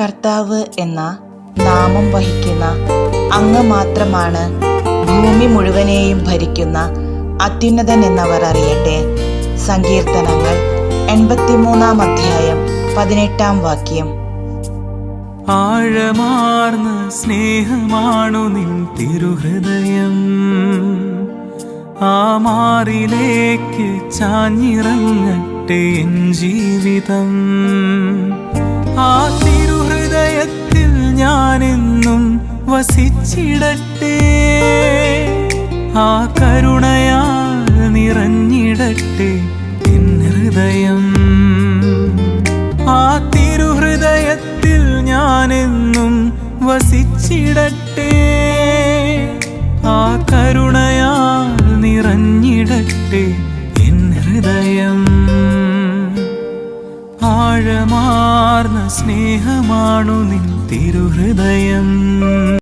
കർത്താവ് എന്ന നാമം വഹിക്കുന്ന അങ്ങ് മാത്രമാണ് ഭൂമി മുഴുവനെയും ഭരിക്കുന്ന അത്യുന്നതൻ എന്നവർ അറിയട്ടെ. സങ്കീർത്തനങ്ങൾ എൺപത്തിമൂന്നാം അധ്യായം പതിനെട്ടാം വാക്യം. ആഴമാർന്ന സ്നേഹമാണു നിൻ തിരുഹൃദയം. ആ മാറിലേക്ക് ചാഞ്ഞിറങ്ങട്ടെ എൻ ജീവിതം. ആ വസിച്ചിടട്ടെ ആ കരുണയാൽ നിറഞ്ഞിടട്ടെ എൻ ഹൃദയം. ആ തിരുഹൃദയത്തിൽ ഞാനെന്നും വസിച്ചിടട്ടെ. ആ കരുണയാൽ നിറഞ്ഞിടട്ടെ എൻ ഹൃദയം. ആഴമാർന്ന സ്നേഹമാണു നിൻ തിരുഹൃദയം.